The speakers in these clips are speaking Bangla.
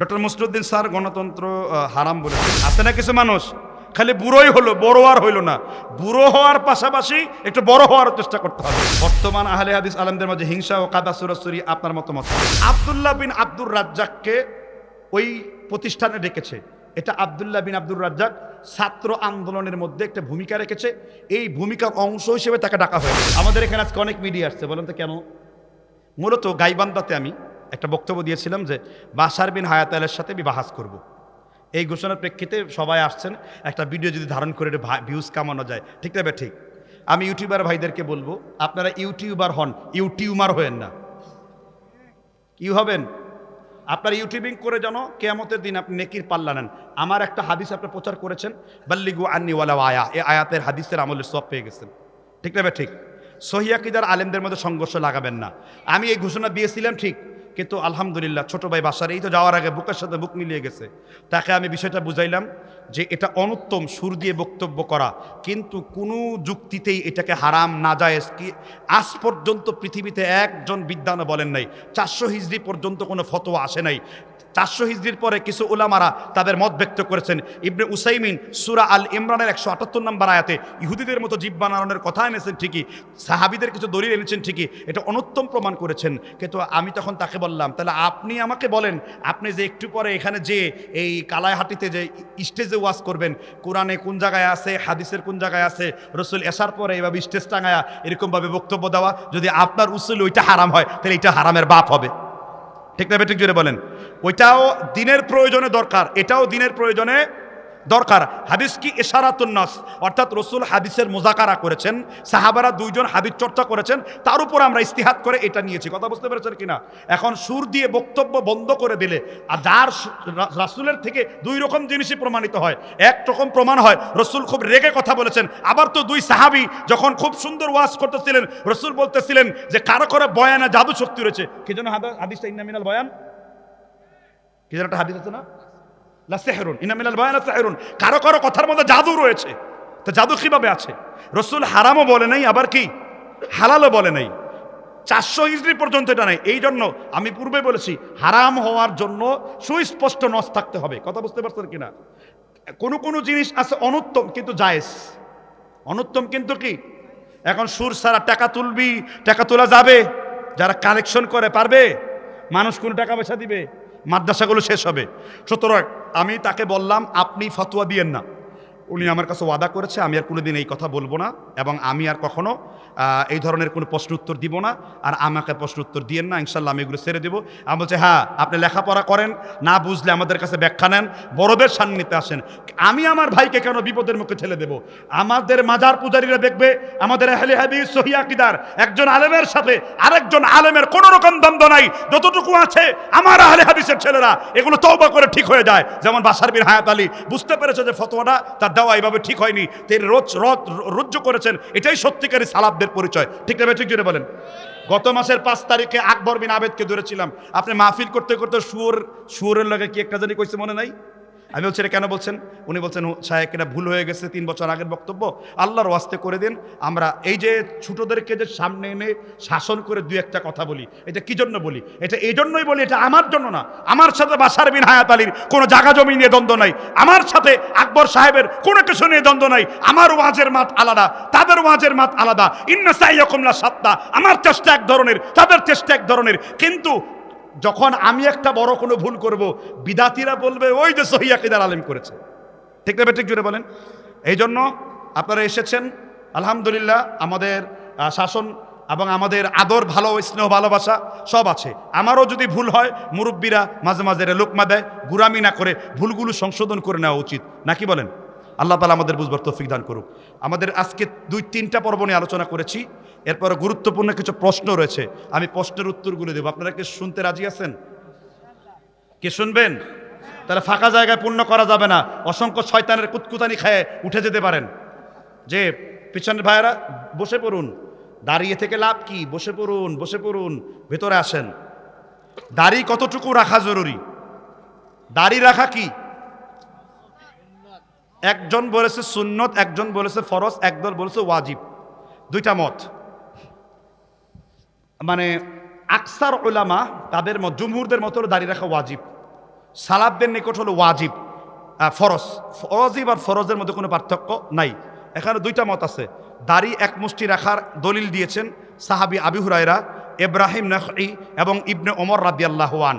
ডক্টর মুসরুদ্দিন স্যার গণতন্ত্র হারাম বলেছেন। আছে না কিছু মানুষ? খালি বুড়োই হলো, বড় আর হইল না। বুড়ো হওয়ার পাশাপাশি একটু বড় হওয়ার চেষ্টা করতে হবে। বর্তমান আহলে হাদিস আলমদের মাঝে হিংসা ও কাদা সুরাসুরি আপনার মতামত আবদুল্লাহ বিন আব্দুর রাজ্জাককে ওই প্রতিষ্ঠানে ডেকেছে। এটা আবদুল্লাহ বিন আব্দুর রাজ্জাক ছাত্র আন্দোলনের মধ্যে একটা ভূমিকা রেখেছে। এই ভূমিকার অংশ হিসেবে তাকে ডাকা হয়েছে। আমাদের এখানে আজকে অনেক মিডিয়া আসছে, বলেন তো কেন? মূলত গাইবান্দাতে আমি একটা বক্তব্য দিয়েছিলাম যে বাসার বিন হায়াত আলের সাথে আমি বাহাস করব। এই ঘোষণার প্রেক্ষিতে সবাই আসছেন, একটা ভিডিও যদি ধারণ করে ভিউজ কামানো যায়। ঠিক না ঠিক? আমি ইউটিউবার ভাইদেরকে বলব, আপনারা ইউটিউবার হন, ইউটিউমার হয়েন না। ইউ হবেন? আপনার ইউটিউবিং করে যেন কেয়ামতের দিন আপনি নেকির পাল্লা নেন। আমার একটা হাদিস আপনি প্রচার করেছেন, বাল্লিগু আন্নিওয়ালা আয়া এই আয়াতের হাদিসের আমলের সব পেয়ে গেছেন। ঠিক না ঠিক? সহিয়াকিদার আলেমদের মধ্যে সংঘর্ষ লাগাবেন না। আমি এই ঘোষণা দিয়েছিলাম, ঠিক? কিন্তু আলহামদুলিল্লাহ, ছোট ভাই বাসার, এই তো যাওয়ার আগে বুকের সাথে বুক মিলিয়ে গেছে। তাকে আমি বিষয়টা বুঝাইলাম যে এটা অনুত্তম সুর দিয়ে বক্তব্য করা, কিন্তু কোনো যুক্তিতেই এটাকে হারাম না যায়। কি, আজ পর্যন্ত পৃথিবীতে একজন বিদ্যান বলেন নাই, চারশো হিজড়ি পর্যন্ত কোনো ফতোয়া আসে নাই। চারশো হিজড়ির পরে কিছু ওলামারা তাদের মত ব্যক্ত করেছেন। ইবনে উসাইমিন সুরা আল ইমরানের একশো আটাত্তর নম্বর আয়াতে ইহুদিদের মতো জীব বানানোর কথা এনেছেন ঠিকই, সাহাবিদের কিছু দলিল এনেছেন ঠিকই, এটা অনুত্তম প্রমাণ করেছেন। কিন্তু আমি তখন তাকে বললাম, তাহলে আপনি আমাকে বলেন, আপনি যে একটু পরে এখানে যে এই কালাইহাটিতে যে স্টেজে ওয়াজ করবেন, কোরআনে কোন জায়গায় আছে, হাদিসের কোন জায়গায় আছে, রসুল এসার পরে এভাবে স্টেজ টাঙায়া এরকমভাবে বক্তব্য দেওয়া, যদি আপনার উসুল ওইটা হারাম হয়, তাহলে এটা হারামের বাপ হবে। ঠিক না ঠিক জোরে বলেন। ওইটাও দিনের প্রয়োজনে দরকার এটাও দিনের প্রয়োজনে দরকার। হাদিস কি এশারাতুন্নাস অর্থাৎ রসুল হাদিসের মোজাকারা করেছেন, সাহাবারা দুইজন হাদিস চর্চা করেছেন, তার উপর আমরা ইস্তিহাত করে এটা নিয়েছি। কথা বুঝতে পেরেছেন কিনা? এখন সুর দিয়ে বক্তব্য বন্ধ করে দিলে, আর যার রাসূলের থেকে দুই রকম জিনিসই প্রমাণিত হয়। এক রকম প্রমাণ হয়, রসুল খুব রেগে কথা বলেছেন। আবার তো দুই সাহাবি যখন খুব সুন্দর ওয়াজ করতেছিলেন, রসুল বলতেছিলেন যে, কারও করে বয়ানে জাদু শক্তি রয়েছে। কি জন্য হাদা- হাদিসটা ইন্নামিনাল বয়ান? কি যেন একটা হাদিস আছে না? লা সেহরুন ইনামিনাল বয়ান সেহরুন। কারও কারও কথার মধ্যে জাদু রয়েছে। তো জাদু কীভাবে আছে? রসুল হারামও বলে নাই, আবার কি? হালালও বলে নাই। চারশো হিজড়ি পর্যন্ত এটা নাই। এই জন্য আমি পূর্বে বলেছি, হারাম হওয়ার জন্য সুস্পষ্ট নস থাকতে হবে। কথা বুঝতে পারছেন কিনা? কোনো কোনো জিনিস আছে অনুত্তম, কিন্তু জায়েজ। অনুত্তম কিন্তু কি? এখন সুর সারা টাকা তুলবি, টাকা তোলা যাবে। যারা কালেকশন করে, পারবে? মানুষ কোন টাকা পয়সা দিবে? মাদ্রাসাগুলো শেষ হবে। সুতরাং আমি তাকে বললাম আপনি ফতোয়া দিয়েন না। উনি আমার কাছে ওয়াদা করেছে, আমি আর কোনোদিন এই কথা বলব না এবং আমি আর কখনো এই ধরনের কোনো প্রশ্ন উত্তর দিব না আর আমাকে প্রশ্ন উত্তর দিয়েন না, ইনশাল্লাহ আমি এগুলো ছেড়ে দেবো। আমি বলছি হ্যাঁ আপনি লেখাপড়া করেন, না বুঝলে আমাদের কাছে ব্যাখ্যা নেন, বড়দের সান্নিধ্যে আসেন। আমি আমার ভাইকে কেন বিপদের মুখে ঠেলে দেব? আমাদের মাজার পূজারীরা দেখবে, আমাদের আহলে হাদিস সহিয়াকিদার একজন আলেমের সাথে আরেকজন আলেমের কোনো রকম দ্বন্দ্ব নাই, যতটুকু আছে আমার আহলে হাদিসের ছেলেরা, এগুলো তওবা করে ঠিক হয়ে যায়। যেমন বাসার বিন হায়াত আলী, বুঝতে পেরেছে যে ফতোয়াটা তার দেওয়া এইভাবে ঠিক হয়নি। তিনি রোজ রদ রুজ্জ করেছেন। এটাই সত্যিকারী সালাবদের পরিচয়। ঠিক না ঠিক জুড়ে বলেন। গত মাসের পাঁচ তারিখে আকবর বিন আবেদকে ধরেছিলাম। আপনি মাহফিল করতে করতে সুর, সুরের লগে কি একটা জানি কইছে মনে নাই? আমি বলছি, এটা কেন বলছেন? উনি বলছেন সাহেব এটা ভুল হয়ে গেছে তিন বছর আগের বক্তব্য। আল্লাহর ওয়াস্তে করে দিন। আমরা এই যে ছোটদেরকে যে সামনে এনে শাসন করে দু একটা কথা বলি, এটা কি জন্য বলি? এটা এই জন্যই বলি, এটা আমার জন্য না। আমার সাথে বাসার বিন হায়াত আলীর কোনো জায়গা জমি নিয়ে দ্বন্দ্ব নাই। আমার সাথে আকবর সাহেবের কোনো কিছু নিয়ে দ্বন্দ্ব নাই। আমার ওয়াজের মাত আলাদা, তাদের ওয়াজের মাত আলাদা। ইন্না সাইয়কুমলা সাত্তা। আমার চেষ্টা এক ধরনের, তাদের চেষ্টা এক ধরনের। কিন্তু যখন আমি একটা বড় কোনো ভুল করব, বিদাতিরা বলবে, ওই যে সহিয়াকিদার আলেম করেছে। ঠিক না ঠিক জুড়ে বলেন? এই জন্য আপনারা এসেছেন, আলহামদুলিল্লাহ আমাদের শাসন এবং আমাদের আদর, ভালো স্নেহ, ভালোবাসা সব আছে। আমারও যদি ভুল হয়, মুরব্বীরা মাঝে মাঝে লোকমা দেয় গুরামি না করে ভুলগুলো সংশোধন করে নেওয়া উচিত। নাকি বলেন? আল্লাহ তালা আমাদের বুঝবার তৌফিক দান করুক। আমাদের আজকে দুই, তিনটা পর্ব নিয়ে আলোচনা করেছি। এরপরে গুরুত্বপূর্ণ কিছু প্রশ্ন রয়েছে। আমি প্রশ্নের উত্তরগুলো দেবো। আপনারা কি শুনতে রাজি আছেন? কে শুনবেন? তাহলে ফাঁকা জায়গায় পূর্ণ করা যাবে না। অসংখ্য শয়তানের কুতকুতানি খায় উঠে যেতে পারেন। যে, পিছনের ভাইয়েরা, বসে পড়ুন। দাঁড়িয়ে থেকে লাভ কি? বসে পড়ুন বসে পড়ুন, ভেতরে আসেন। দাড়ি কতটুকু রাখা জরুরি? দাড়ি রাখা কি? একজন বলেছে সুন্নত, একজন বলেছে ফরজ, একদল বলেছে ওয়াজিব। দুইটা মত। মানে আকসার ওলামা তাদের মত, জুমহুরদের মতো দাঁড়িয়ে রাখা ওয়াজিব। সালাবদের নিকট হলো ওয়াজিব ফরজ। ওয়াজিব আর ফরজের মধ্যে কোনো পার্থক্য নাই। এখানে দুইটা মত আছে। দাড়ি এক মুষ্টি রাখার দলিল দিয়েছেন সাহাবি আবি হুরায়রা, ইব্রাহিম নখই এবং ইবনে ওমর রাদিয়াল্লাহুয়ান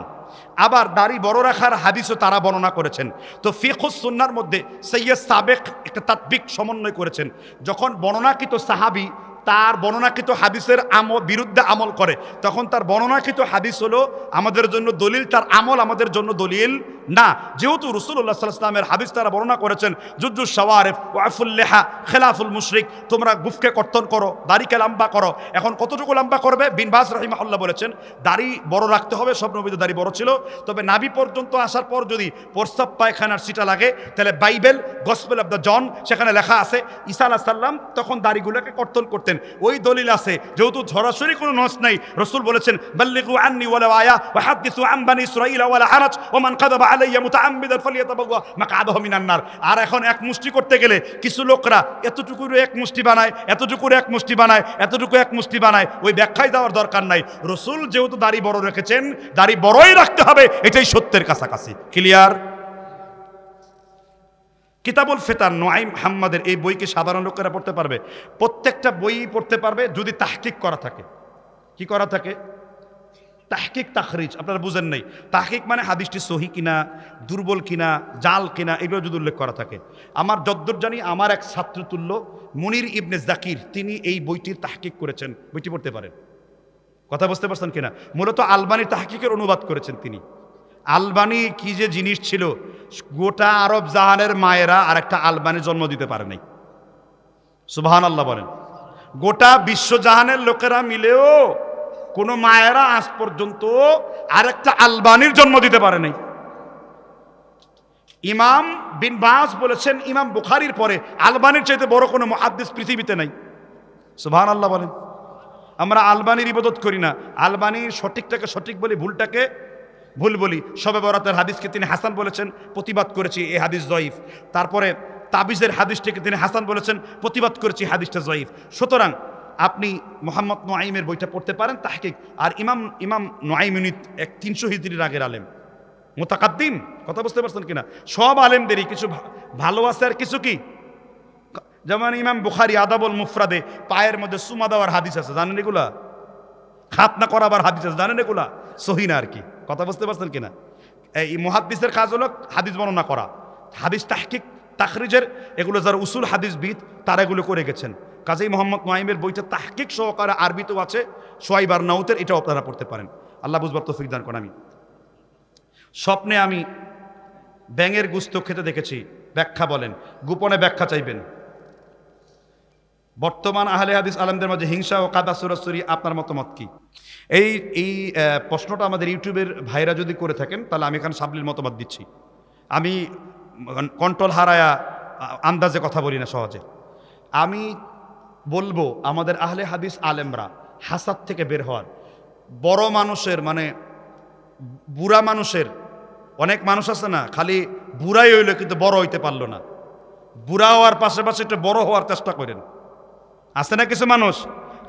আবার দাড়ি বড় রাখার হাদিসও তারা বর্ণনা করেছেন। তো ফিখুস সুন্নার মধ্যে সৈয়দ সাবেক একটা তাত্ত্বিক সমন্বয় করেছেন। যখন বর্ণনাকৃত সাহাবি তার বর্ণনাকৃত হাদিসের আমল বিরুদ্ধে আমল করে। তখন তার বর্ণনাকৃত হাদিস হলো, আমাদের জন্য দলিল, তার আমল আমাদের জন্য দলিল। না, যেহেতু রসুল্লাহ সাল্লামের হাদিস তারা বর্ণনা করেছেন জুজ্জু সওয়ারেফ ওয়াফুল্লেহা খেলাফুল মুশরিক, তোমরা গুফকে কর্তন করো, দাড়িকে লম্বা করো। এখন কতটুকু লম্বা করবে? বিন বাস রহিমাহুল্লাহ বলেছেন, দাড়ি বড় রাখতে হবে, সব নবীদের দাড়ি বড় ছিল। তবে নাবি পর্যন্ত আসার পর যদি প্রস্তাব পায়খানার সিটা লাগে, তাহলে Bible, gospel of the John, সেখানে লেখা আছে, ঈসা আলাহ সাল্লাম তখন দাড়িগুলোকে কর্তন করতেন। ওই দলিল আছে, যেহেতু সরাসরি কোনো নস নাই, রসুল বলেছেন, বাল্লিগু আন্নি ওয়ালা আয়া ওয়া হাদিসু আন বানি ইসরাঈল ওয়ালা হারাজ ওয়া মান কাযাবা আলাইয়া মুতাআম্মিদান ফালিয়াতাবাওয়া মাকআদাহু মিনান নার। আর এখন এক মুষ্টি করতে গেলে কিছু লোকরা এতটুকু এক মুষ্টি বানায় এতটুকু এক মুষ্টি বানায়, এতটুকু এক মুষ্টি বানায়, ওই ব্যাখ্যায় দেওয়ার দরকার নাই। রসুল যেহেতু দাড়ি বড় রেখেছেন, দাড়ি বড়ই রাখতে হবে, এটাই সত্যের কাছাকাছি। ক্লিয়ার কিতাবুল ফেতার নোয়াইম হাম্মাদের এই বইকে সাধারণ লোকেরা পড়তে পারবে? প্রত্যেকটা বই পড়তে পারবে যদি তাহকিক করা থাকে। কি করা থাকে? তাহকিক তাখরিজ, আপনারা বুঝেন নাই। তাহকিক মানে হাদিসটি সহি কিনা, দুর্বল কিনা, জাল কিনা, এগুলো যদি উল্লেখ করা থাকে। আমার যদ্দুর জানি আমার এক ছাত্রতুল্য মুনির ইবনে জাকির, তিনি এই বইটির তাহকিক করেছেন। বইটি পড়তে পারেন। কথা বুঝতে পারছেন কিনা? মূলত আলবানির তাহকিকের অনুবাদ করেছেন তিনি। আলবানি কি যে জিনিস ছিল গোটা আরব জাহানের মায়েরা আর একটা আলবানি জন্ম দিতে পারে নাই। সুবাহান আল্লাহ বলেন। গোটা বিশ্বজাহানের লোকেরা মিলেও কোনো মায়েরা আজ পর্যন্ত আরেকটা আলবানির জন্ম দিতে পারে নাই। ইমাম বিন বাস বলেছেন, ইমাম বুখারির পরে আলবানির চাইতে বড় কোনো মহাদ্দেশ পৃথিবীতে নাই। সুবহান আল্লাহ বলেন। আমরা আলবানির ইবাদত করি না। আলবানির সঠিকটাকে সঠিক বলি ভুলটাকে ভুল বলি, সবে বরাতের হাদিসকে তিনি হাসান বলেছেন, প্রতিবাদ করেছি, এই হাদিস জয়ীফ। তারপরে তাবিজের হাদিসটিকে তিনি হাসান বলেছেন, প্রতিবাদ করেছি হাদিসটা জয়ীফ। সুতরাং আপনি মোহাম্মদ নোয়াইমের বইটা পড়তে পারেন, তাহকিক। আর ইমাম ইমাম নোয়াইম ইউনিট এক তিনশো হিজড়ির আগের আলেম। মোতাকাদ্দিম? কথা বুঝতে পারছেন কিনা? সব আলেমদেরই কিছু ভালো আছে আর কিছু কি? যেমন ইমাম বুখারি আদাবল মুফরাদে পায়ের মধ্যে সুমা দেওয়ার হাদিস আছে, জানেন এগুলা? খাতনা করাবার হাদিস আছে, জানেন এগুলা? সহিনা আর কি। কথা বুঝতে পারছেন কিনা? এই মুহাদ্দিসের কাজ হলো হাদিস বর্ণনা করা। হাদিস তাহকিক, তাখরিজের, এগুলো যারা উসুল হাদিসবিদ তারা এগুলো করে গেছেন। কাজেই মোহাম্মদ নাইমের বইটা তাহকিক সহকারে আরবিতেও আছে সোয়াইবার নাউতের এটাও আপনারা পড়তে পারেন। আল্লাহ বুঝবার তৌফিক দান করেন আমি স্বপ্নে আমি ব্যাঙের গুস্ত খেতে দেখেছি, ব্যাখ্যা বলেন, গোপনে ব্যাখ্যা চাইবেন। বর্তমান আহলে হাদিস আলমদের মাঝে হিংসা ও কাদা সুরাসুরি আপনার মতামত কি? এই এই প্রশ্নটা আমাদের ইউটিউবের ভাইরা যদি করে থাকেন, তাহলে আমি এখানে সাবলির মতামত দিচ্ছি। আমি কন্ট্রোল হারায়া আন্দাজে কথা বলি না সহজে। আমি বলব, আমাদের আহলে হাদিস আলেমরা হাসাদ থেকে বের হওয়ার, বড় মানুষের মানে বুড়া মানুষের, অনেক মানুষ আছে না, খালি বুড়াই হইল কিন্তু বড় হইতে পারল না। বুড়া হওয়ার পাশাপাশি একটু বড় হওয়ার চেষ্টা করেন। আছে না কিছু মানুষ?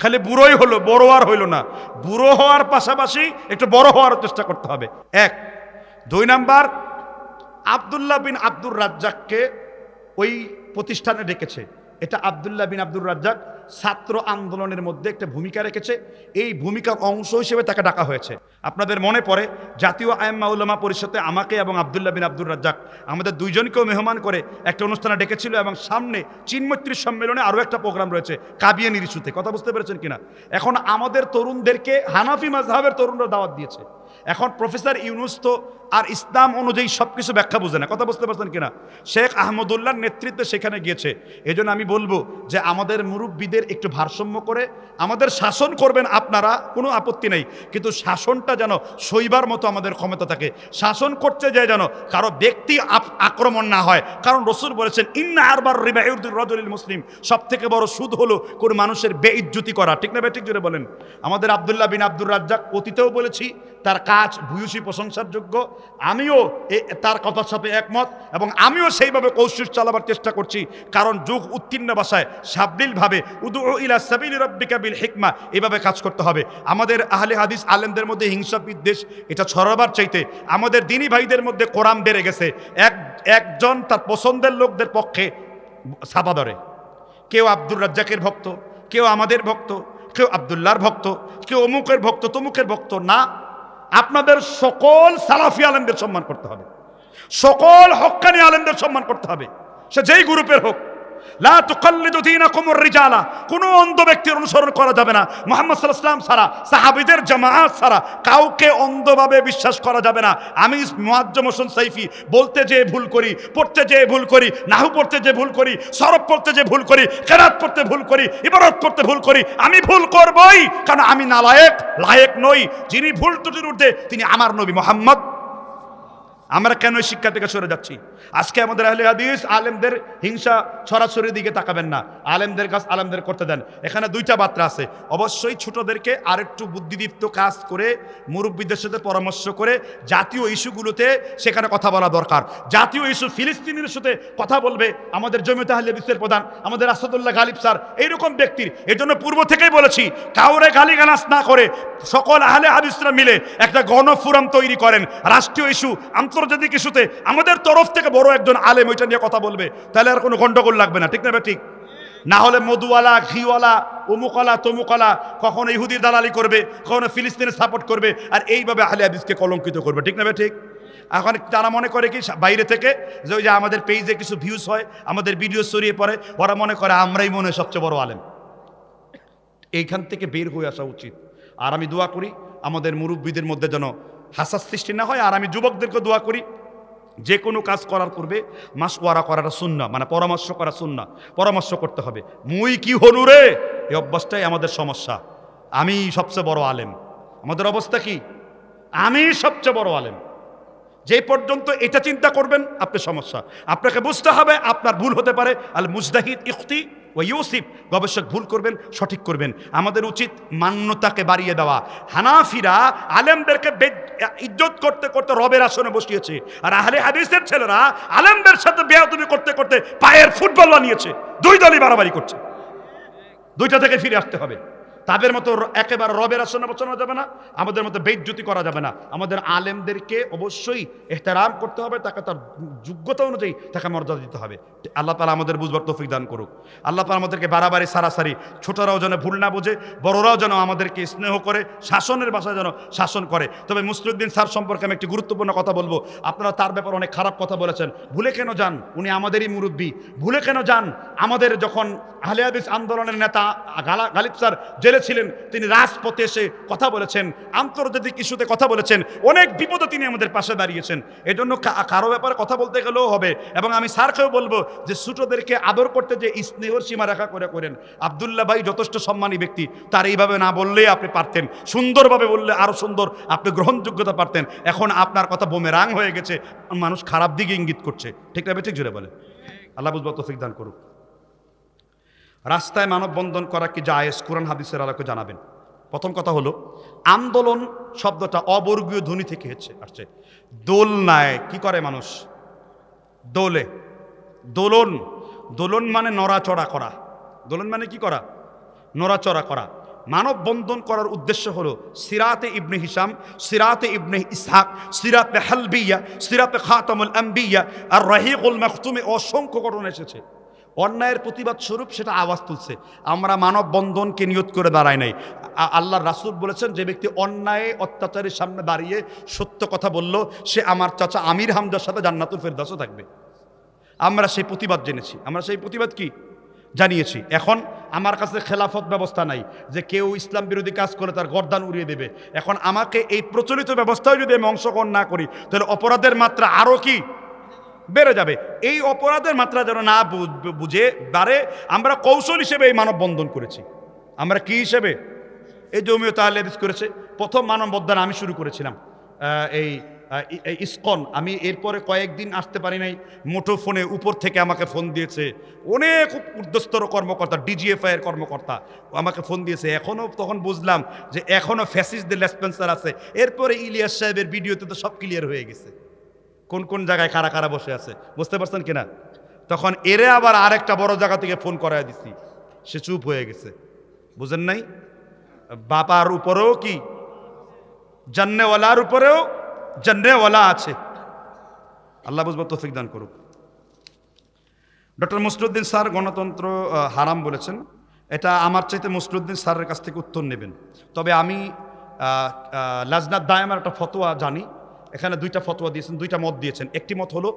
খালি বুড়োই হলো, বড় আর হইল না। বুড়ো হওয়ার পাশাপাশি একটু বড় হওয়ার চেষ্টা করতে হবে। এক, দুই নাম্বার, আবদুল্লাহ বিন আব্দুর রাজ্জাককে ওই প্রতিষ্ঠানে ডেকেছে। এটা আবদুল্লাহ বিন আব্দুর রাজ্জাক ছাত্র আন্দোলনের মধ্যে একটা ভূমিকা রেখেছে। এই ভূমিকার অংশ হিসেবে তাকে ডাকা হয়েছে। আপনাদের মনে পড়ে, জাতীয় আয়াম্মা উলামা পরিষদে আমাকে এবং আবদুল্লাহ বিন আব্দুর রাজ্জাক আমাদের দুইজনকেও মেহমান করে একটা অনুষ্ঠানে ডেকেছিল এবং সামনে চিন্মৈত্রী সম্মেলনে আরও একটা প্রোগ্রাম রয়েছে, কাবিয়ানির ইস্যুতে। কথা বুঝতে পেরেছেন কিনা? এখন আমাদের তরুণদেরকে হানাফি মাজহাবের তরুণরা দাওয়াত দিয়েছে। এখন প্রফেসর ইউনুস তো আর ইসলাম অনুযায়ী সব কিছু ব্যাখ্যা বুঝে না। কথা বুঝতে পারছেন কিনা? শেখ আহমদুল্লাহর নেতৃত্বে সেখানে গিয়েছে। এই আমি বলব যে আমাদের মুরব্বীদের একটু ভারসাম্য করে, আমাদের শাসন করবেন আপনারা, কোনো আপত্তি নেই। কিন্তু শাসনটা যেন সইবার মতো আমাদের ক্ষমতা থাকে। শাসন করতে যায় যেন কারও ব্যক্তি আক্রমণ না হয়। কারণ রসুল বলেছেন, ইন্না আরবার রিবাহুদ্দিন রজুল মুসলিম। সব থেকে বড় সুদ হলো কোনো মানুষের বেইজ্জতি করা। ঠিক না ঠিক জুড়ে বলেন। আমাদের আবদুল্লাহ বিন আব্দুর রাজ্জাক অতীতেও বলেছি তার কাজ ভূয়সী প্রশংসার যোগ্য আমিও তার কথার সাথে একমত এবং আমিও সেইভাবে কৌশল চালাবার চেষ্টা করছি। কারণ যুগ উত্তীর্ণ ভাষায় সাবলীলভাবে উদু ইলা সাবিল রব্বিকা বিল হিকমা এভাবে কাজ করতে হবে। আমাদের আহলে হাদিস আলেমদের মধ্যে হিংসা বিদ্বেষ, এটা ছড়াবার চাইতে আমাদের দিনী ভাইদের মধ্যে কোরআন বেড়ে গেছে। এক, একজন তার পছন্দের লোকদের পক্ষে ছাপা ধরে। কেউ আব্দুর রাজ্জাকের ভক্ত, কেউ আমাদের ভক্ত, কেউ আবদুল্লাহর ভক্ত, কেউ অমুকের ভক্ত, তমুকের ভক্ত, না। আপনাদের সকল সালাফি আলেমদের সম্মান করতে হবে। সকল হক্কানি আলেমদের সম্মান করতে হবে। সে যেই গ্রুপের হোক লা তুকাল্লিদু কোনো অন্ধ ব্যক্তির অনুসরণ করা যাবে না। মোহাম্মদ সাল্লাল্লাহু ছাড়া, সাহাবীদের জামাআত ছাড়া কাউকে অন্ধভাবে বিশ্বাস করা যাবে না। আমি মুআজ্জম হোসেন সাইফি, বলতে যে ভুল করি, পড়তে যে ভুল করি, নাহু পড়তে যে ভুল করি, সরব পড়তে যে ভুল করি, কেরাত পড়তে ভুল করি, ইবারত পড়তে ভুল করি, আমি ভুল করবই। কারণ আমি নালায়েক, লায়েক নই। যিনি ভুল ত্রুটির ঊর্ধ্বে, তিনি আমার নবী মোহাম্মদ। আমরা কেন শিক্ষা থেকে সরে যাচ্ছি? আজকে আমাদের আহলে হাদিস আলেমদের হিংসা ছড়াছড়ির দিকে তাকাবেন না। আলেমদের কাজ আলেমদের করতে দেন। এখানে দুইটা বার্তা আছে। অবশ্যই ছোটদেরকে আরেকটু বুদ্ধিদীপ্ত কাজ করে, মুরব্বীদের সাথে পরামর্শ করে জাতীয় ইস্যুগুলোতে সেখানে কথা বলা দরকার। জাতীয় ইস্যু ফিলিস্তিনের সাথে কথা বলবে আমাদের জমিতে আহলে হাদিসের প্রধান, আমাদের আসাদুল্লাহ গালিব স্যার। এইরকম ব্যক্তির এই জন্য পূর্ব থেকেই বলেছি, কাউরে গালিগালাস না করে সকল আহলে হাদিসরা মিলে একটা গণফোরাম তৈরি করেন। রাষ্ট্রীয় ইস্যু আন্তর্জাতিক ইস্যুতে আমাদের তরফ থেকে বড় একজন আলেম ওইটা নিয়ে কথা বলবে। তাহলে আর কোনো গন্ডগোল লাগবে না, ঠিক না ঠিক। না হলে মধুওয়ালা, ঘিওয়ালা অমুকলা তমুকলা কখনো ইহুদির দালালি করবে, কখনো ফিলিস্তিনের সাপোর্ট করবে আর এইভাবে আহলে হাদিসকে কলঙ্কিত করবে, ঠিক না ঠিক। এখন তারা মনে করে কি বাইরে থেকে যে ওই যে আমাদের পেজে কিছু ভিউজ হয়, আমাদের ভিডিও ছড়িয়ে পড়ে, ওরা মনে করে আমরাই মনে সবচেয়ে বড় আলেম। এইখান থেকে বের হয়ে আসা উচিত। আর আমি দোয়া করি, আমাদের মুরব্বীদের মধ্যে যেন হাসার সৃষ্টি না হয় আর আমি যুবকদেরকে দোয়া করি, যে কোনো কাজ করার পূর্বে মাস মাসওয়ারা করাটা শূন্য মানে পরামর্শ করা শূন্য পরামর্শ করতে হবে। মুই কি হলু রে? এই অভ্যাসটাই আমাদের সমস্যা। আমি সবচেয়ে বড় আলেম। আমাদের অবস্থা কি? আমি সবচেয়ে বড় আলেম। যে পর্যন্ত এটা চিন্তা করবেন আপনার সমস্যা। আপনাকে বুঝতে হবে, আপনার ভুল হতে পারে। আল মুজদাহিদ ইখতি ও ইউসিফ, গবেষক ভুল করবেন, সঠিক করবেন। আমাদের উচিত মান্যতাকে বাড়িয়ে দেওয়া। হানাফিরা আলেমদেরকে ইজ্জত করতে করতে রবের আসনে বসিয়েছে। আর আহলে হাদিসের ছেলেরা আলেমদের সাথে বেয়াদবি করতে করতে পায়ের ফুটবল বানিয়েছে। দুই দলই বাড়াবাড়ি করছে। দুইটা থেকে ফিরে আসতে হবে। তাদের মতো একেবারে রবের আসনে বসানো যাবে না, আমাদের মতো বেজ্জুতি করা যাবে না। আমাদের আলেমদেরকে অবশ্যই এহতেরাম করতে হবে, তাকে তার যোগ্যতা অনুযায়ী তাকে মর্যাদা দিতে হবে। আল্লাহ তালা আমাদের বুঝবার তৌফিক দান করুক। আল্লাহ তালা আমাদেরকে বাড়াবাড়ি, সারাসারি, ছোটরাও যেন ভুল না বোঝে, বড়রাও যেন আমাদেরকে স্নেহ করে, শাসনের ভাষায় যেন শাসন করে। তবে মুসলিউদ্দিন স্যার সম্পর্কে আমি একটি গুরুত্বপূর্ণ কথা বলব। আপনারা তার ব্যাপারে অনেক খারাপ কথা বলেছেন। ভুলে কেন যান? উনি আমাদেরই মুরব্বী। ভুলে কেন যান? আমাদের যখন আহলে আন্দোলনের নেতা, গালা- গালিব স্যার জেলে ছিলেন তিনি রাজপথে এসে কথা বলেছেন, আন্তর্জাতিক ইস্যুতে কথা বলেছেন, অনেক বিপদে তিনি আমাদের পাশে দাঁড়িয়েছেন। এজন্য কা- কারও ব্যাপারে কথা বলতে গেলেও হবে। এবং আমি স্যারকেও বলব যে, ছোটদেরকে আদর করতে যে স্নেহর সীমারেখা করে করেন, আবদুল্লাহ ভাই যথেষ্ট সম্মানী ব্যক্তি, তার এইভাবে না বললে আপনি পারতেন, সুন্দরভাবে বললে আরও সুন্দর, আপনি গ্রহণযোগ্যতা পারতেন। এখন আপনার কথা বোমে রাং হয়ে গেছে, মানুষ খারাপ দিকে ইঙ্গিত করছে। ঠিক না ঠিক জুড়ে বলে আল্লাহ বুঝবা তৌফিক দান করুক। রাস্তায় মানববন্ধন করা কি জায়েজ? কোরআন, হাদিসের আলোকে জানাবেন। প্রথম কথা হলো, আন্দোলন শব্দটা অবর্গীয় ধ্বনি থেকে হচ্ছে আসছে। দোলনায় কি করে মানুষ? দোলে। দোলন। দোলন মানে নড়াচড়া করা। দোলন মানে কি করা? নড়াচড়া করা। মানববন্ধন করার উদ্দেশ্য হলো সিরাতে ইবনে হিসাম সিরাতে ইবনে ইসহাক, সিরাতে হালবিয়া, সিরাতে খাতামুল আম্বিয়া, আর রহিকুল মাখতুমে অসংখ্য ঘটনা এসেছে। অন্যায়ের প্রতিবাদ স্বরূপ সেটা আওয়াজ তুলছে। আমরা মানববন্ধনকে নিয়ত করে দাঁড়ায় নাই। আল্লাহ রাসূল বলেছেন, যে ব্যক্তি অন্যায় অত্যাচারের সামনে দাঁড়িয়ে সত্য কথা বলল, সে আমার চাচা আমির হামদার সাথে জান্নাতুল ফেরদাসও থাকবে। আমরা সেই প্রতিবাদ জেনেছি। আমরা সেই প্রতিবাদ কি? জানিয়েছি। এখন আমার কাছে খেলাফত ব্যবস্থা নাই, যে কেউ ইসলাম বিরোধী কাজ করে তার গর্দান উড়িয়ে দেবে। এখন আমাকে এই প্রচলিত ব্যবস্থায় যদি আমি অংশগ্রহণ না করি, তাহলে অপরাধের মাত্রা আরও কি? বেড়ে যাবে। এই অপরাধের মাত্রা যেন না বুঝে, বাড়ে, আমরা কৌশল হিসেবে এই মানববন্ধন করেছি। আমরা কি হিসেবে? এই জমিও তাহলে করেছে, প্রথম মানববন্ধন আমি শুরু করেছিলাম। এই ইসকন, আমি এরপরে কয়েকদিন আসতে পারি নাই মুঠো ফোনে উপর থেকে আমাকে ফোন দিয়েছে। অনেক ঊর্ধ্বস্তর কর্মকর্তা, ডিজিএফআই এর কর্মকর্তা, আমাকে ফোন দিয়েছে। এখনও তখন বুঝলাম যে এখনও ফ্যাসিসদের লেসপেন্সার আছে। এরপরে ইলিয়াস সাহেবের ভিডিওতে তো সব ক্লিয়ার হয়ে গেছে। কোন কোন জায়গায় কারা কারা বসে আছে, বুঝতে পারছেন কিনা? তখন এরে আবার আরেকটা বড় জায়গা থেকে ফোন করায় দিছি, সে চুপ হয়ে গেছে। বুঝেন নাই? বাবার উপরেও কি? জান্নেওয়ালার উপরেও জান্নেওয়ালা আছে। আল্লাহ বুঝব তৌফিক দান করুক। ডক্টর মুসরুদ্দিন স্যার গণতন্ত্র হারাম বলেছেন। এটা আমার চাইতে মুসরুদ্দিন স্যারের কাছ থেকে উত্তর নেবেন। তবে আমি লাজনাত দায়ামার একটা ফতোয়া জানি। এখানে দুইটা ফতোয়া দিয়েছেন, দুইটা মত দিয়েছেন। একটি মত হলো,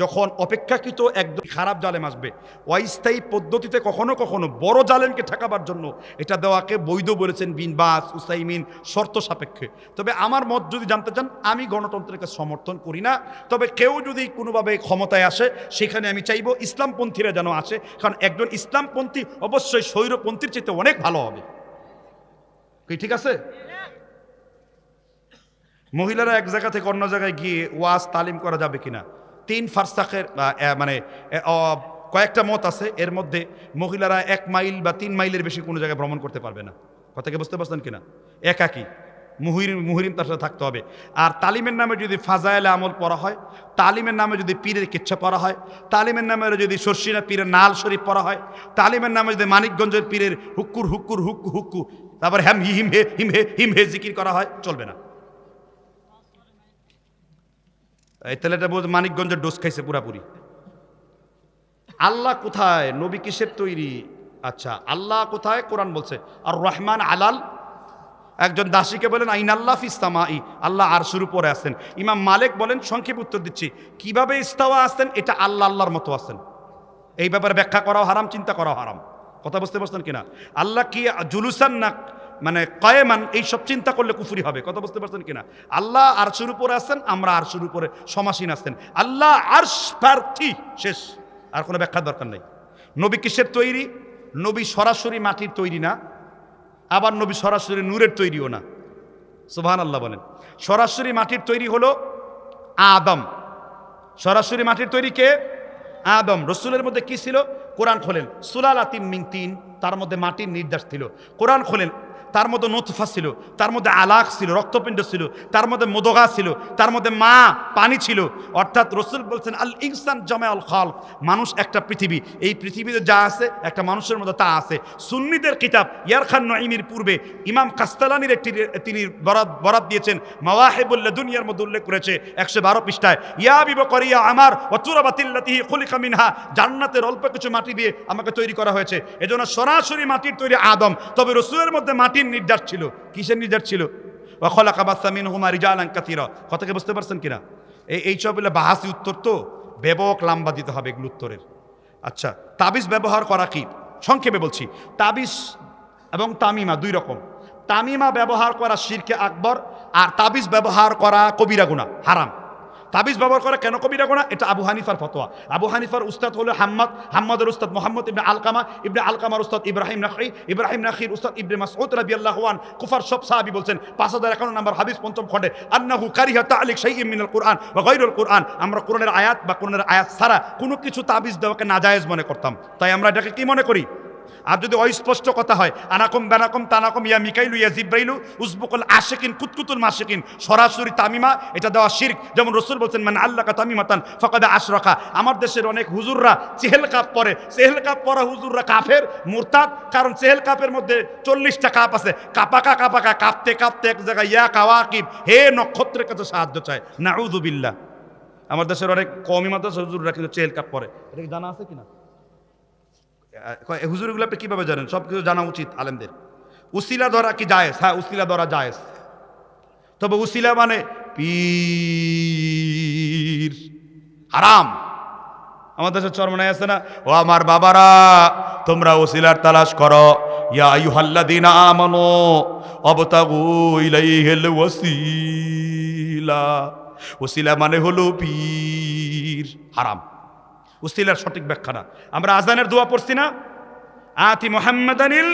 যখন অপেক্ষাকৃত একদম খারাপ জালেম আসবে, অস্থায়ী পদ্ধতিতে কখনো কখনো বড় জালেমকে ঠেকাবার জন্য এটা দেওয়াকে বৈধ বলেছেন বিন বাস, উসাইমিন, শর্ত সাপেক্ষে। তবে আমার মত যদি জানতে চান, আমি গণতন্ত্রের কাছে সমর্থন করি না। তবে কেউ যদি কোনোভাবে ক্ষমতায় আসে, সেখানে আমি চাইব ইসলামপন্থীরা যেন আসে, কারণ একজন ইসলামপন্থী অবশ্যই স্বৈরপন্থীর চাইতে অনেক ভালো হবে। কি ঠিক আছে? মহিলারা এক জায়গা থেকে অন্য জায়গায় গিয়ে ওয়াজ তালিম করা যাবে কিনা? তিন ফারসাকের মানে কয়েকটা মত আছে। এর মধ্যে মহিলারা এক মাইল বা তিন মাইলের বেশি কোনো জায়গায় ভ্রমণ করতে পারবে না। কথাকে বুঝতে পারছেন কিনা? একাকি। মুহির, মুহিরিম তার সাথে থাকতে হবে। আর তালিমের নামে যদি ফাজাইলে আমল পড়া হয়, তালিমের নামে যদি পীরের কিচ্ছা পড়া হয়, তালিমের নামে যদি শর্ষিনা পীরের নাল শরীফ পড়া হয়, তালিমের নামে যদি মানিকগঞ্জের পীরের হুক্কুর হুক্কুর, হুক্কু হুক্কু, তারপর হ্যাম হিম, হে হিম হে হিম, হে জিকির করা হয়, চলবে না। এই ছেলেটা মানিকগঞ্জের ডোজ খাইছে পুরাপুরি। আল্লাহ কোথায়? নবী কিসের তৈরি? আচ্ছা আল্লাহ কোথায়? কোরআন বলছে আর রহমান আলাল। একজন দাসীকে বলেন আইন আল্লাহ ইস্তামা ই আল্লাহ আরশুর উপরে আছেন। ইমাম মালিক বলেন, সংক্ষেপ উত্তর দিচ্ছি, কীভাবে ইস্তাওয়া আসতেন এটা আল্লাহ আল্লাহর মতো আছেন। এই ব্যাপারে ব্যাখ্যা করাও হারাম, চিন্তা করাও হারাম। কথা বুঝতে পারছেন কিনা? আল্লাহ কি জুলুসান না মানে কয়েমান, এই সব চিন্তা করলে কুফুরি হবে। কথা বুঝতে পারছেন কিনা? আল্লাহ আরশুর উপরে আছেন, আমরা আরশুর উপরে সমাসীন আছেন। আল্লাহ আরশ প্রার্থী, শেষ। আর কোনো ব্যাখ্যার দরকার নেই। নবী কিসের তৈরি? নবী সরাসরি মাটির তৈরি না। আবার নবী সরাসরি নূরের তৈরিও না। সুবহান আল্লাহ বলেন। সরাসরি মাটির তৈরি হলো আদম। সরাসরি মাটির তৈরি কে? আদম। রসুলের মধ্যে কি ছিল? কোরআন খোলেন। সুলাল আতিম মিং তিন। তার মধ্যে মাটির নির্দেশ ছিল। কোরআন খোলেন। তার মধ্যে নোতফা ছিল, তার মধ্যে আলাক ছিল, রক্তপিণ্ড ছিল, তার মধ্যে মোদগা ছিল, তার মধ্যে মা পানি ছিল। অর্থাৎ রসুল বলছেন, আল ইনসান জামে আল খাল মানুষ একটা পৃথিবী, এই পৃথিবীতে যা আছে, একটা মানুষের মধ্যে তা আছে। সুন্নিদের কিতাব ইয়ার খান নঈমির পূর্বে ইমাম কাস্তালানির একটি তিনি বরাদ বরাদ দিয়েছেন মাওয়াহেবুল্লাহ দুনিয়ার মধ্যে উল্লেখ করেছে একশো বারো পৃষ্ঠায়, ইয়া বিব করিয়া আমার অচুরাবাতিল্লাতিহি খলিকা মিনহা। জান্নাতের অল্প কিছু মাটি দিয়ে আমাকে তৈরি করা হয়েছে। এজন্য সরাসরি মাটির তৈরি আদম। তবে রসুলের মধ্যে মাটির নির্যাস ছিল। কিসের নির্যাস ছিল? ওখলা কাবাসামিন হুমারি জালান কাতিরা কথাকে বুঝতে পারছেন কিনা? এই এই সব হলে বাহাসি উত্তর তো ব্যাপক লাম্বা দিতে হবে এগুলো উত্তরের। আচ্ছা তাবিজ ব্যবহার করা কি? সংক্ষেপে বলছি। তাবিজ এবং তামিমা দুই রকম। তামিমা ব্যবহার করা শিরকে আকবর আর তাবিজ ব্যবহার করা কবিরা গুণা হারাম। তাবিজ ব্যবহার করা কেন কবিরা গোনা? এটা আবু হানিফার ফতোয়া। আবু হানিফার উস্তাদ হলো হাম্মদ। হাম্মদের উস্তাদ মোহাম্মদ ইবনে আলকামা। ইবনে আলকামার উস্তাদ ইব্রাহিম নাখি ইব্রাহিম নাখির উস্তাদ ইবনে মাসউদ রাদিয়াল্লাহু আন কুফার সব সাহাবী বলছেন, পাঁচ হাজার একান্ন নম্বর হাদিস পঞ্চম খণ্ডে, আন্নাহু কারিহা তালিক শাইইন মিনাল কুরআন বা গায়রুল কুরআন। আমরা কোরআনের আয়াত বা কোরআনের আয়াত ছাড়া কোনো কিছু তাবিজ দেওয়াকে নাজায়েজ মনে করতাম। তাই আমরা এটাকে কি মনে করি? আর যদি অস্পষ্ট কথা হয়, আনাকম বেনাকম তানাকম ইয়া মিকাইলু ইয়া জিব্রাইলু, উজবুকুল আশেকিন, কুতকুতুল মাশেকিন, সরাসরি তামিমা, এটা দেওয়া শির্ক। যেমন রসুল বলছেন মানে আল্লাহ কা তামিমাতান ফকাদে আশরাকা। আমার দেশের অনেক হুজুররা চেহেল কাপ পরে চেহেল কাপ পরা হুজুররা কাফের, মুরতাদ, কারণ চেহেল কাপের মধ্যে চল্লিশটা কাপ আছে। কাপাকা কাপাকা, কাঁপতে কাঁপতে এক জায়গায়, ইয়া কাওয়াকিব, হে নক্ষত্রের কাছে সাহায্য চায়। নাউদুবিল্লাহ আমার দেশের অনেক কমি মাদ্রাসা হুজুররা কিন্তু চেহেল কাপ পরে। এটা কি জানা আছে কিনা? হুজুরগুলো আপনি কীভাবে জানেন? সব কিছু জানা উচিত আলেমদের। উসিলা ধরা কি জায়েজ? হ্যাঁ উসিলা ধরা জায়েজ। তবে উসিলা মানে পীর। আরাম আমার দেশের চরমনায় আছে না? ও আমার বাবারা, তোমরা ওসিলার তালাশ করো। ইয়া আইয়ুহাল্লাযীনা আমানু অবতাগু ইলাইহিল ওয়াসিলা। ওসিলা মানে হলো পীর। হারাম। উসিলার সঠিক ব্যাখ্যা না। আমরা আজানের দোয়া পড়ছি না। আতি মোহাম্মদ আনিল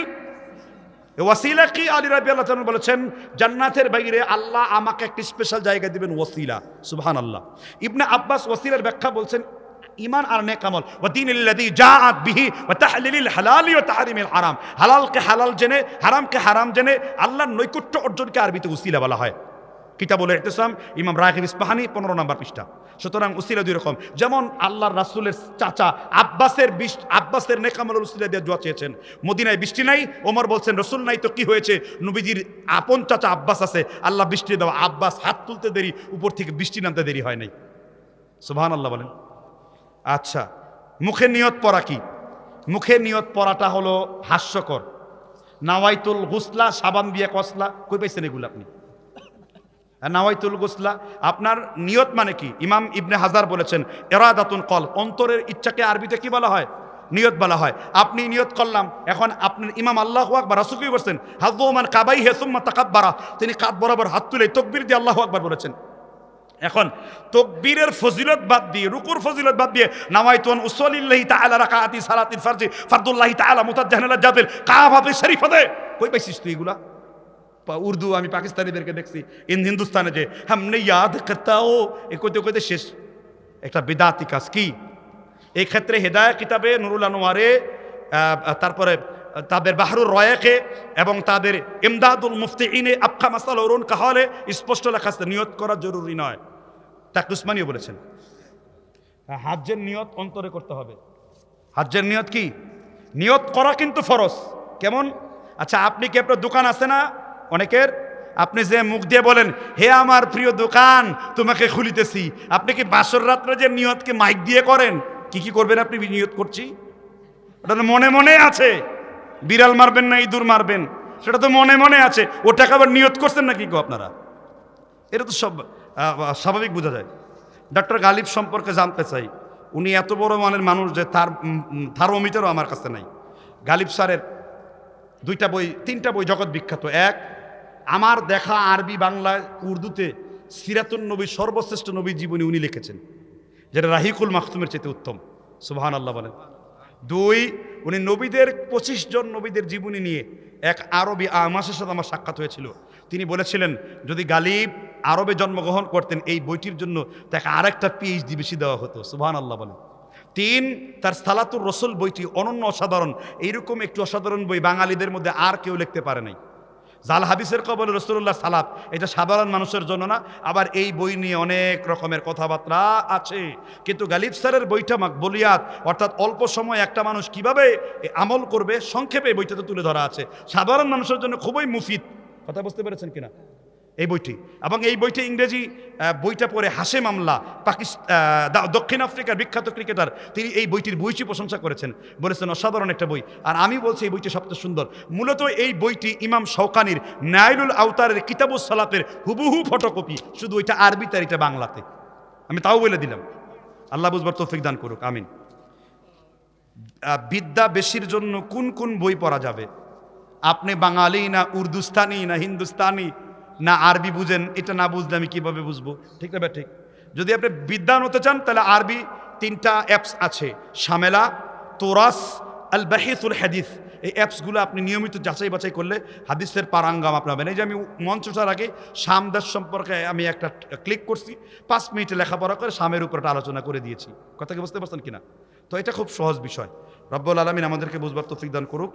ওয়াসিলা কি আলী রাবি আল্লাহ বলেছেন, জান্নাতের বাইরে আল্লাহ আমাকে একটি স্পেশাল জায়গা দিবেন ওয়াসিলা। সুবহান আল্লাহ ইবনে আব্বাস ওয়াসিলার ব্যাখ্যা বলছেন ইমান আর নেক আমল, ওয়া দীনিল্লাযী জাআত বিহি ওয়া তাহলিলিল হালালি ওয়া তাহরিমিল হারাম। হালালকে হালাল জেনে, হারামকে হারাম জেনে, আল্লাহর নৈকট্য অর্জনকে আরবিতে উসিলা বলা হয়। কিতাবুল ইহতিসাম, ইমাম রাহিব ইস্পাহানি, পনেরো নম্বর পৃষ্ঠা। সুতরাং উসিলা দুই রকম। যেমন আল্লাহর রাসূলের চাচা আব্বাসের বিশ, আব্বাসের নেকামলের উসিলা দিয়ে দোয়া চেয়েছেন। মদিনায় বৃষ্টি নাই, ওমর বলছেন, রসুল নাই তো কি হয়েছে? নবীজির আপন চাচা আব্বাস আছে, আল্লাহ বৃষ্টি দেওয়া আব্বাস হাত তুলতে দেরি, উপর থেকে বৃষ্টি নামতে দেরি হয় নাই। সুবহান আল্লাহ বলেন। আচ্ছা মুখে নিয়ত পড়া কি? মুখে নিয়ত পড়াটা হলো হাস্যকর। নাওয়াইতুল গুসলা, সাবান দিয়ে কসলা, কই পাইছেন এগুলো আপনি? নাওয়াইতুল গোসলা, আপনার নিয়ত মানে কি? ইমাম ইবনে হাজার বলেছেন, এরাদাতুন কল, অন্তরের ইচ্ছাকে আরবিতে কি বলা হয়? নিয়ত বলা হয়। আপনি নিয়ত করলাম, এখন আপনার ইমাম আল্লাহ আকবর রাসুকি বলছেন হাজমান কাবাই হেসুম্মা তাকাব্বারা। তিনি কাত বরাবর হাত তুলে তকবির দিয়ে আল্লাহ আকবর বলেছেন। এখন তকবীরের ফজিলত বাদ দিয়ে, রুকুর ফজিলত বাদ দিয়ে নামাইতুন উসলিল্লাহি তাআলা রাকাতি সালাতিল ফারজি, ফারদুল্লাহি তাআলা মুতাজ্জাহানাল জাবিল কাবাতে শরীফাতে কই পাইছিস তুই এগুলা? উর্দু আমি পাকিস্তানিদেরকে দেখছি, ইন হিন্দুস্তানে যে, হামনে ইয়াদ করতা ও এ কইতে কইতে শেষ। একটা বিদাতি কাজ কি? এই ক্ষেত্রে হেদায়া কিতাবে নুরুল আনোয়ারে তারপরে তাদের বাহরুর রয়াকে এবং তাদের ইমদাদুল মুফতি ইনে আবখা মাসাল অরুণ কাহলে স্পষ্ট লেখা আছে, নিয়ত করা জরুরি নয়। তাক উসমানিও বলেছেন। হাজ্যের নিয়ত অন্তরে করতে হবে। হাজ্যের নিয়ত কি? নিয়ত করা কিন্তু ফরজ। কেমন? আচ্ছা আপনি কি আপনার দোকান আছে না? অনেকের, আপনি যে মুখ দিয়ে বলেন, হে আমার প্রিয় দোকান, তোমাকে খুলিতেছি। আপনি কি বাসর রাত্রে যে নিয়তকে মাইক দিয়ে করেন? কি কি করবেন আপনি? নিয়ত করছি। ওটা তো মনে মনে আছে। বিড়াল মারবেন না, ইঁদুর মারবেন। সেটা তো মনে মনে আছে। ওটাকে আবার নিয়ত করছেন নাকি গো আপনারা? এটা তো সব স্বাভাবিক বোঝা যায়। ডক্টর গালিব সম্পর্কে জানতে চাই। উনি এত বড় মানের মানুষ যে তার থার্মোমিটারও আমার কাছে নাই। গালিব স্যারের দুইটা বই, তিনটা বই জগৎ বিখ্যাত। এক আমার দেখা আরবি বাংলায় উর্দুতে সিরাতুন নবী, সর্বশ্রেষ্ঠ নবী জীবনী উনি লিখেছেন, যেটা রাহিকুল মাখতুমের চেয়ে উত্তম। সুবাহান আল্লাহ বলেন। দুই, উনি নবীদের পঁচিশ জন নবীদের জীবনী নিয়ে এক আরবি আমাসের সাথে আমার সাক্ষাৎ হয়েছিল। তিনি বলেছিলেন, যদি গালিব আরবে জন্মগ্রহণ করতেন, এই বইটির জন্য তাকে আরেকটা পিএইচডি বেশি দেওয়া হতো। সুবাহান আল্লাহ বলেন। তিন, তার সালাতুর রসুল বইটি অনন্য অসাধারণ। এইরকম একটি অসাধারণ বই বাঙালিদের মধ্যে আর কেউ লিখতে পারে নাই। জাল হাদিসের কবল রসুল্লাহ সালাত, এটা সাধারণ মানুষের জন্য না, আবার এই বই নিয়ে অনেক রকমের কথাবার্তা আছে। কিন্তু গালিব স্যারের বইটা বলিয়াত অর্থাৎ অল্প সময় একটা মানুষ কীভাবে আমল করবে, সংক্ষেপে বইটাতে তুলে ধরা আছে। সাধারণ মানুষের জন্য খুবই মুফিদ। কথা বুঝতে পেরেছেন কিনা? এই বইটি। এবং এই বইটি ইংরেজি বইটা পড়ে হাসে মামলা পাকিস্তান দক্ষিণ আফ্রিকার বিখ্যাত ক্রিকেটার। তিনি এই বইটির বইটি প্রশংসা করেছেন, বলেছেন, অসাধারণ একটা বই। আর আমি বলছি এই বইটি সবচেয়ে সুন্দর। মূলত এই বইটি ইমাম শৌকানির নাইলুল আওতারের কিতাবুস সালাতের হুবহু ফটোকপি। শুধু ওইটা আরবিতে আর এটা বাংলাতে। আমি তাও বলে দিলাম। আল্লাহ বুঝবার তৌফিক দান করুক, আমিন। বিদ্যা বেশির জন্য কোন কোন বই পড়া যাবে? আপনি বাঙালি না উর্দুস্তানি না হিন্দুস্তানি? না আরবি বুঝেন, এটা না বুঝলে আমি কীভাবে বুঝব? ঠিক না ঠিক। যদি আপনি বিদ্যান হতে চান, তাহলে আরবি তিনটা অ্যাপস আছে। শামেলা, তোরাস আল বাহিসুল হাদিস। এই অ্যাপসগুলো আপনি নিয়মিত যাচাই বাছাই করলে হাদিসের পারাঙ্গাম আপনি হবেন এই যে আমি মঞ্চটার আগে শামদাস সম্পর্কে আমি একটা ক্লিক করছি, পাঁচ মিনিটে লেখাপড়া করে শামের উপর একটা আলোচনা করে দিয়েছি। কথা কি বুঝতে পারছেন কিনা? তো এটা খুব সহজ বিষয়। রব্বুল আলমিন আমাদেরকে বুঝবার তৌফিক দান করুক।